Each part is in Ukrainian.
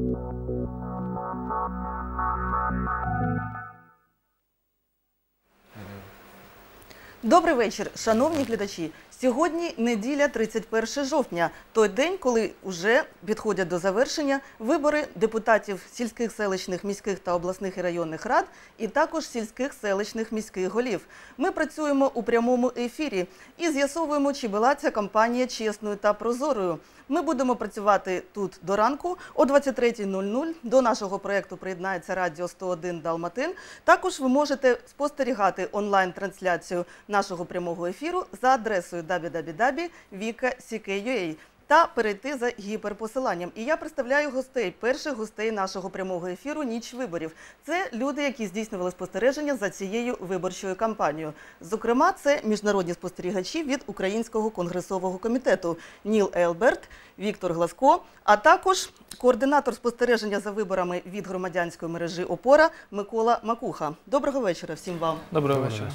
Música Добрий вечір, шановні глядачі. Сьогодні неділя, 31 жовтня, той день, коли вже підходять до завершення вибори депутатів сільських селищних міських та обласних і районних рад, і також сільських селищних міських голів. Ми працюємо у прямому ефірі і з'ясовуємо, чи була ця кампанія чесною та прозорою. Ми будемо працювати тут до ранку о 23.00. До нашого проєкту приєднається Радіо 101 Далматин. Також ви можете спостерігати онлайн-трансляцію нашого прямого ефіру за адресою www.vika.ck.ua та перейти за гіперпосиланням. І я представляю гостей, перших гостей нашого прямого ефіру Ніч виборів. Це люди, які здійснювали спостереження за цією виборчою кампанією. Зокрема, це міжнародні спостерігачі від Українського конгресового комітету Ніл Елберт, Віктор Гласко, а також координатор спостереження за виборами від громадянської мережі Опора Микола Макуха. Доброго вечора всім вам. Доброго вечора.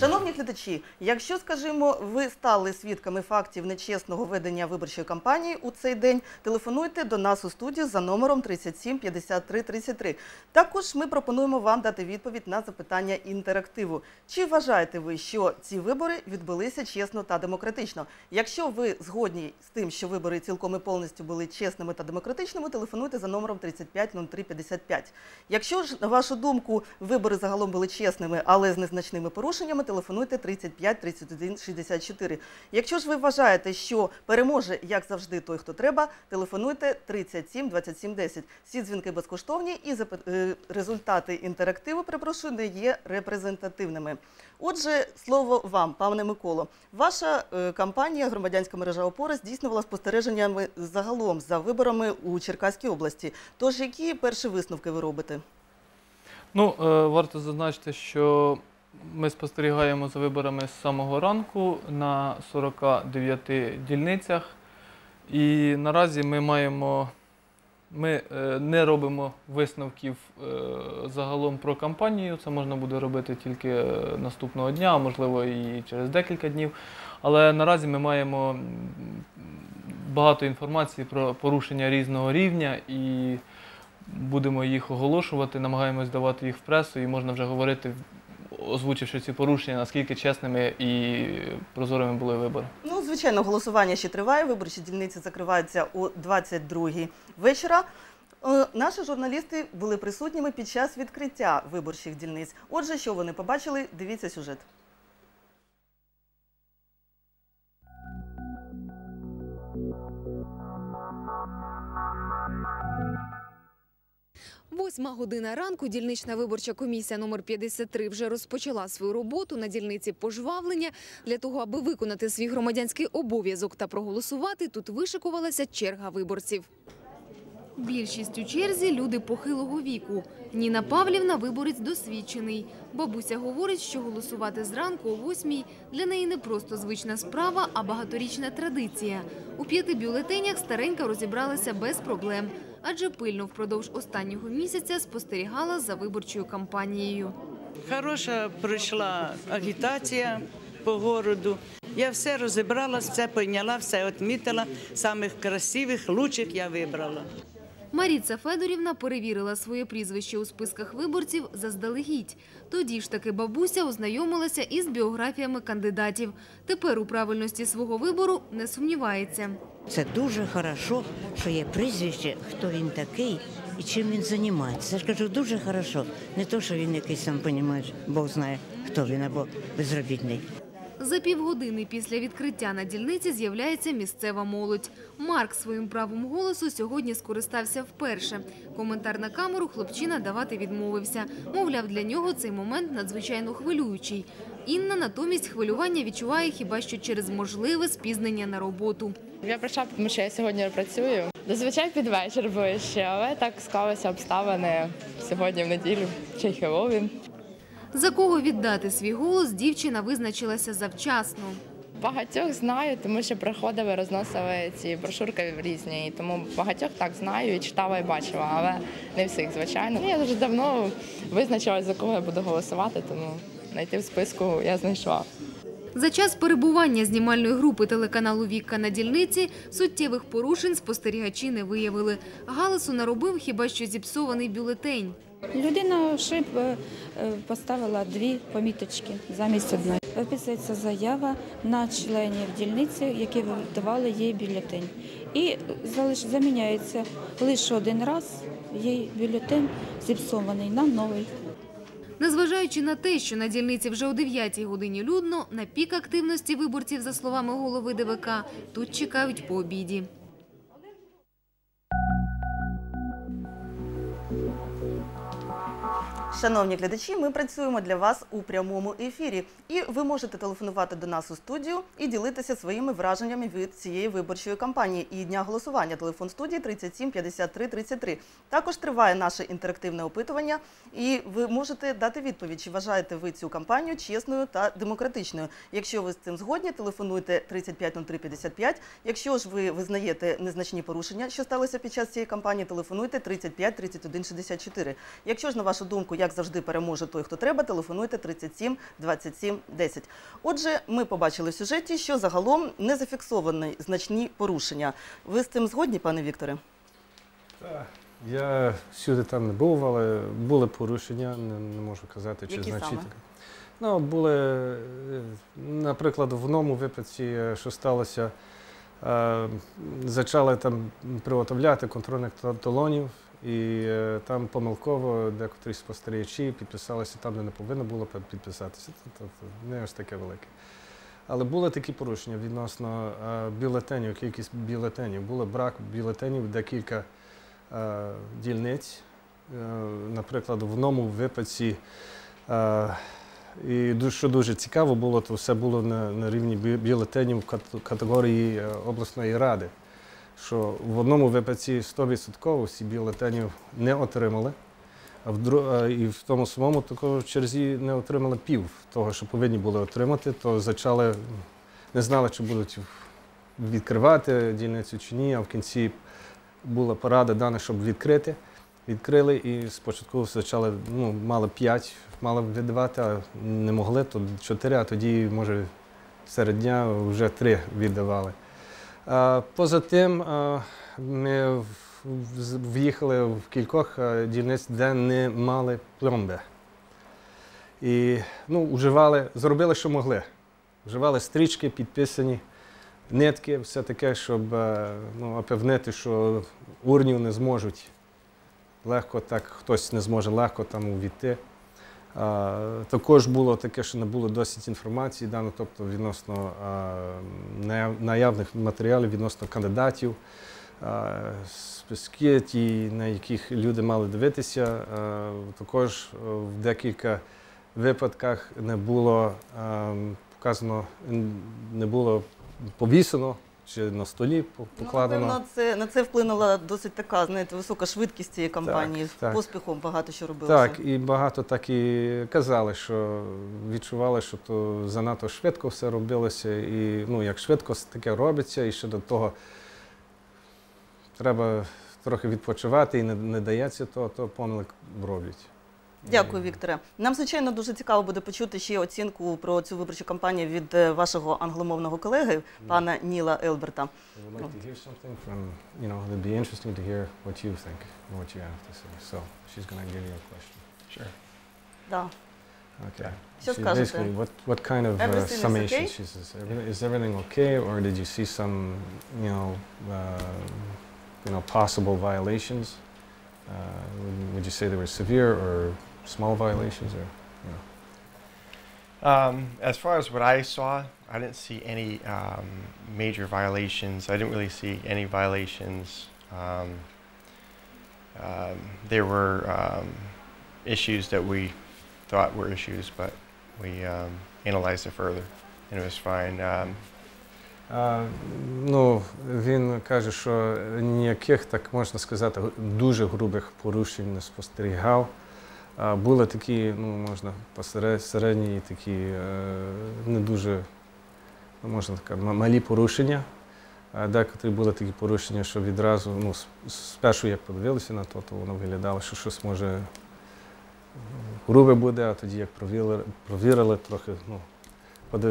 Шановні глядачі, якщо, скажімо, ви стали свідками фактів нечесного ведення виборчої кампанії у цей день, телефонуйте до нас у студію за номером 37 53 33. Також ми пропонуємо вам дати відповідь на запитання інтерактиву. Чи вважаєте ви, що ці вибори відбулися чесно та демократично? Якщо ви згодні з тим, що вибори цілком і повністю були чесними та демократичними, телефонуйте за номером 35 03 55. Якщо ж, на вашу думку, вибори загалом були чесними, але з незначними порушеннями, телефонуйте 35 31 64. Якщо ж ви вважаєте, що переможе, як завжди, той, хто треба, телефонуйте 37 27 10. Всі дзвінки безкоштовні і е, результати інтерактиву, перепрошую, не є репрезентативними. Отже, слово вам, пане Миколо. Ваша е, кампанія громадянська мережа опора здійснювала спостереженнями загалом за виборами у Черкаській області. Тож, які перші висновки ви робите? Ну, е, варто зазначити, що ми спостерігаємо за виборами з самого ранку на 49 дільницях. І наразі ми маємо. Ми е, не робимо висновків е, загалом про кампанію. Це можна буде робити тільки е, наступного дня, а можливо і через декілька днів. Але наразі ми маємо багато інформації про порушення різного рівня і будемо їх оголошувати, намагаємось давати їх в пресу, і можна вже говорити, озвучивши ці порушення, наскільки чесними і прозорими були вибори. Ну, звичайно, голосування ще триває. Виборчі дільниці закриваються о 22-й вечора. Е, Наші журналісти були присутніми під час відкриття виборчих дільниць. Отже, що вони побачили, дивіться сюжет. Восьма година ранку дільнична виборча комісія номер 53 вже розпочала свою роботу на дільниці пожвавлення. Для того, аби виконати свій громадянський обов'язок та проголосувати, тут вишикувалася черга виборців. Більшість у черзі люди похилого віку. Ніна Павлівна виборець досвідчений. Бабуся говорить, що голосувати зранку о восьмій для неї не просто звична справа, а багаторічна традиція. У п'яти бюлетенях старенька розібралася без проблем, адже пильно впродовж останнього місяця спостерігала за виборчою кампанією. Хороша пройшла агітація по городу. Я все розібрала, все прийняла, все відмітила. Самих красивих, лучших я вибрала. Маріца Федорівна перевірила своє прізвище у списках виборців заздалегідь. Тоді ж таки бабуся ознайомилася із біографіями кандидатів. Тепер у правильності свого вибору не сумнівається. Це дуже хорошо, що є прізвище, хто він такий і чим він займається. Я ж кажу, дуже хорошо. Не то, що він якийсь сам понімаєш, Бог знає, хто він або безробітний. За півгодини після відкриття на дільниці з'являється місцева молодь. Марк своїм правом голосу сьогодні скористався вперше. Коментар на камеру хлопчина давати відмовився. Мовляв, для нього цей момент надзвичайно хвилюючий. Інна натомість хвилювання відчуває хіба що через можливе спізнення на роботу. Я прийшла, тому що я сьогодні працюю. Зазвичай під вечір би ще, але так склалися обставини сьогодні в неділю. Й Хеллоуін. За кого віддати свій голос, дівчина визначилася завчасно. Багатьох знаю, тому що приходили, розносили ці брошурки різні, і тому багатьох так знаю і читала і бачила, але не всіх, звичайно. Я вже давно визначилася, за кого я буду голосувати, тому знайти в списку я знайшла. За час перебування знімальної групи телеканалу Вікка на дільниці суттєвих порушень спостерігачі не виявили. Галасу наробив хіба що зіпсований бюлетень. Людина шиб е, е, поставила дві поміточки замість одної. Виписується заява на членів дільниці, які видавали їй бюлетень. І заміняється лише один раз їй бюлетень зіпсований на новий. Незважаючи на те, що на дільниці вже о 9 годині людно, на пік активності виборців, за словами голови ДВК, тут чекають по обіді. Шановні глядачі, ми працюємо для вас у прямому ефірі, і ви можете телефонувати до нас у студію і ділитися своїми враженнями від цієї виборчої кампанії і дня голосування. Телефон студії 37 53 33. Також триває наше інтерактивне опитування, і ви можете дати відповідь, чи вважаєте ви цю кампанію чесною та демократичною. Якщо ви з цим згодні, телефонуйте 350355. Якщо ж ви визнаєте незначні порушення, що сталося під час цієї кампанії, телефонуйте 35 31 64. Якщо ж на вашу думку, як завжди, переможе той, хто треба, телефонуйте 37 27 10. Отже, ми побачили в сюжеті, що загалом не зафіксовані значні порушення. Ви з цим згодні, пане Вікторе? Так. Я всюди там не був, але були порушення, не, не можу казати, чи Які значительні. саме? Ну, були, е, наприклад, в одному випадці, е, що сталося, е, почали там приготовляти контрольних талонів, і е, там помилково декотрі спостерігачі підписалися там, де не повинно було підписатися. Тобто не ось таке велике. Але були такі порушення відносно е, бюлетенів, кількість бюлетенів. Було брак бюлетенів декілька е, дільниць. Наприклад, в одному випадці, і що дуже цікаво було, то все було на, рівні бюлетенів кат- категорії обласної ради. Що в одному випадці 100% всі бюлетенів не отримали, а в дру... а і в тому самому такого черзі не отримали пів того, що повинні були отримати, то почали, не знали, чи будуть відкривати дільницю чи ні, а в кінці була порада дана, щоб відкрити. Відкрили і спочатку почали, ну, мали п'ять, мали видавати, а не могли, то чотири, а тоді, може, серед дня вже три віддавали. А, Поза тим, ми в- в- в'їхали в кількох дільниць, де не мали пломби. І ну, вживали, зробили, що могли. Вживали стрічки, підписані, нитки, все таке, щоб е, ну, опевнити, що урнів не зможуть легко так, хтось не зможе легко там увійти. Також було таке, що не було досить інформації дано, тобто відносно наявних матеріалів, відносно кандидатів, списки, ті, на яких люди мали дивитися. Також е, в декілька випадках не було показано, не було повісено чи на столі по- покладено. Ну, напевно, це на це вплинула досить така, знаєте, висока швидкість цієї кампанії. так. Поспіхом багато що робилося. Так, і багато так і казали, що відчували, що то занадто швидко все робилося, і ну, як швидко таке робиться, і ще до того треба трохи відпочивати і не, не дається, то, то помилок роблять. Дякую, Вікторе. Нам, звичайно, дуже цікаво буде почути ще оцінку про цю виборчу кампанію від е, вашого англомовного колеги, пана Ніла Елберта. So. Да. Okay. Що скажете? basically, what, what kind of uh, Everything is summation? okay? She says, is everything okay, or did you see some, you know, uh, you know, possible violations? Uh, would- would you say they were severe or small violations, or you know? Um, as far as what I saw, I didn't see any um, major violations. I didn't really see any violations. Um, um, there were um, issues that we thought were issues, but we um, analyzed it further, and it was fine. Um, А, ну, він каже, що ніяких, так можна сказати, дуже грубих порушень не спостерігав. А, були такі, ну, можна посеред- середні, такі е, не дуже, ну, можна така, малі порушення. А декотрі були такі порушення, що відразу, ну, спершу як подивилися на то, то воно виглядало, що щось може грубе буде, а тоді як провірили, провірили трохи, ну,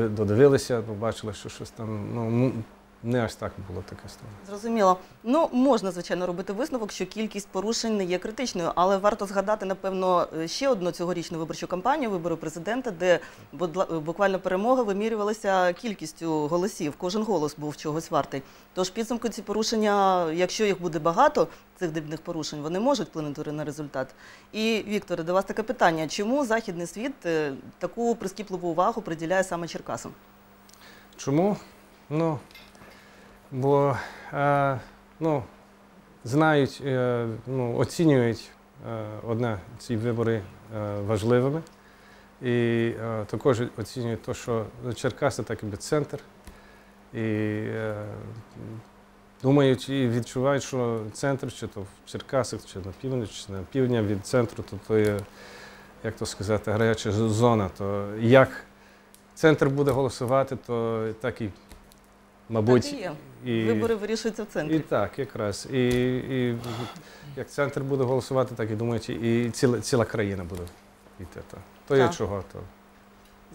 додивилися, побачили, що щось там ну, не аж так було таке стало. Зрозуміло. Ну, можна, звичайно, робити висновок, що кількість порушень не є критичною, але варто згадати, напевно, ще одну цьогорічну виборчу кампанію, вибори президента, де буквально перемога вимірювалася кількістю голосів. Кожен голос був чогось вартий. Тож підсумку ці порушення, якщо їх буде багато, цих дрібних порушень, вони можуть вплинути на результат. І, Вікторе, до вас таке питання: чому західний світ е, таку прискіпливу увагу приділяє саме Черкасам? Чому? Ну, бо е, ну, знають, е, ну, оцінюють е, одне ці вибори е, важливими. І е, також оцінюють те, що Черкаси так якби центр. І е, думають і відчувають, що центр, чи то в Черкасах, чи на північ, чи на півдня від центру, то, то є, як то сказати, гаряча зона. То як центр буде голосувати, то так і, мабуть, Так. І, Вибори вирішуються в центрі. і так, якраз. І, і як центр буде голосувати, так і думають, і ціла, ціла країна буде йти. То, то є чого. То.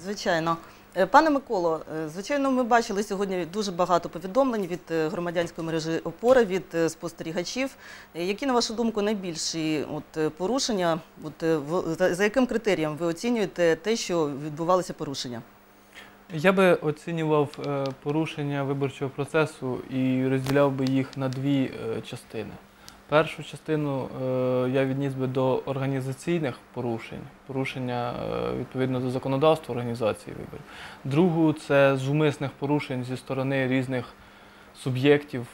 Звичайно. Е, Пане Миколо, е, звичайно, ми бачили сьогодні дуже багато повідомлень від е, громадянської мережі опора, від спостерігачів. Які, на вашу думку, найбільші от, порушення? От, в- за, за яким критерієм ви оцінюєте те, що відбувалися порушення? Я би оцінював е, порушення виборчого процесу і розділяв би їх на дві е, частини. Першу частину е, я відніс би до організаційних порушень, порушення відповідно до законодавства організації виборів. Другу це зумисних порушень зі сторони різних суб'єктів,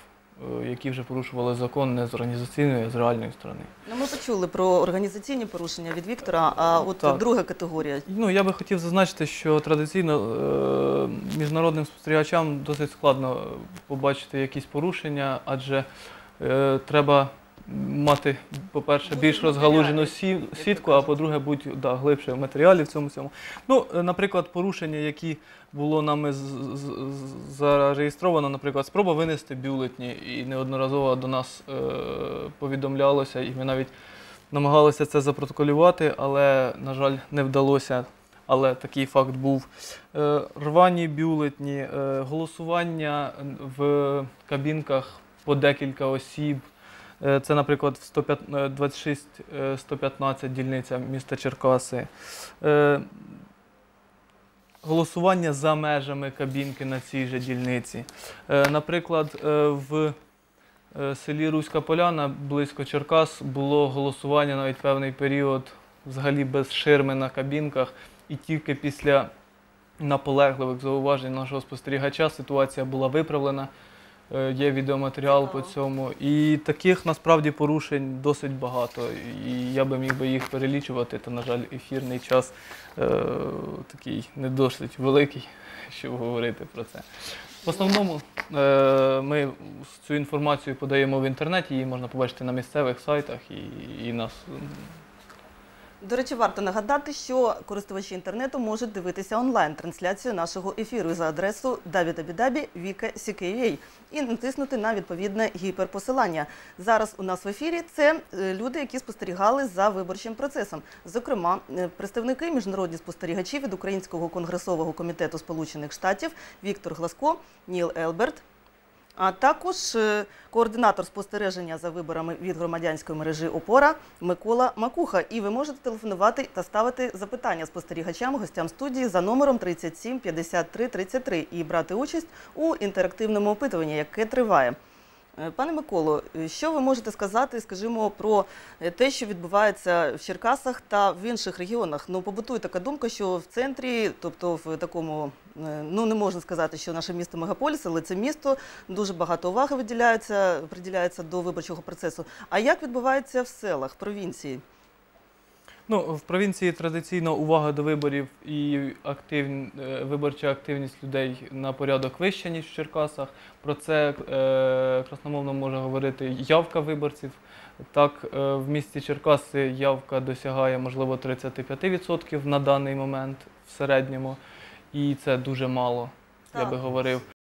які вже порушували закон не з організаційної, а з реальної сторони. Ну, ми почули про організаційні порушення від Віктора, а от Так. друга категорія. Ну, я би хотів зазначити, що традиційно е, міжнародним спостерігачам досить складно е, побачити якісь порушення, адже е, треба мати, по-перше, більш розгалужену сі- сітку, а по-друге, бути да, глибше в матеріалі в цьому всьому. Ну, е, наприклад, порушення, які було нами з- з- з- зареєстровано, наприклад, спроба винести бюлетні, і неодноразово до нас е, повідомлялося, і ми навіть намагалися це запротоколювати, але, на жаль, не вдалося. Але такий факт був. Е, Рвані бюлетні, е, голосування в кабінках по декілька осіб. Е, Це, наприклад, в 105 е, 26 е, 115 дільниця міста Черкаси. Голосування за межами кабінки на цій же дільниці. Наприклад, в селі Руська Поляна близько Черкас було голосування навіть певний період взагалі без ширми на кабінках, і тільки після наполегливих зауважень нашого спостерігача ситуація була виправлена. Е, Є відеоматеріал по цьому. І таких насправді порушень досить багато. І я би міг би їх перелічувати, та, на жаль, ефірний час е, такий не досить великий, щоб говорити про це. В основному е, ми цю інформацію подаємо в інтернеті, її можна побачити на місцевих сайтах і, і нас. До речі, варто нагадати, що користувачі інтернету можуть дивитися онлайн-трансляцію нашого ефіру за адресою www.vika.ck.ua і натиснути на відповідне гіперпосилання. Зараз у нас в ефірі це е, люди, які спостерігали за виборчим процесом. Зокрема, е, представники міжнародні спостерігачі від Українського конгресового комітету Сполучених Штатів Віктор Гласко, Ніл Елберт. А також е, координатор спостереження за виборами від громадянської мережі Опора Микола Макуха. І ви можете телефонувати та ставити запитання спостерігачам, гостям студії за номером 37 53 33 і брати участь у інтерактивному опитуванні, яке триває. Е, Пане Миколо, е, що ви можете сказати, скажімо, про е, те, що відбувається в Черкасах та в інших регіонах? Ну, побутує така думка, що в центрі, тобто в такому, ну не можна сказати, що наше місто мегаполіс, але це місто дуже багато уваги виділяється, приділяється до виборчого процесу. А як відбувається в селах, провінції? Ну, в провінції традиційно увага до виборів і актив... е, виборча активність людей на порядок вища, ніж в Черкасах. Про це е, красномовно може говорити явка виборців. Так, е, в місті Черкаси явка досягає, можливо, 35% на даний момент в середньому, і це дуже мало, я би говорив.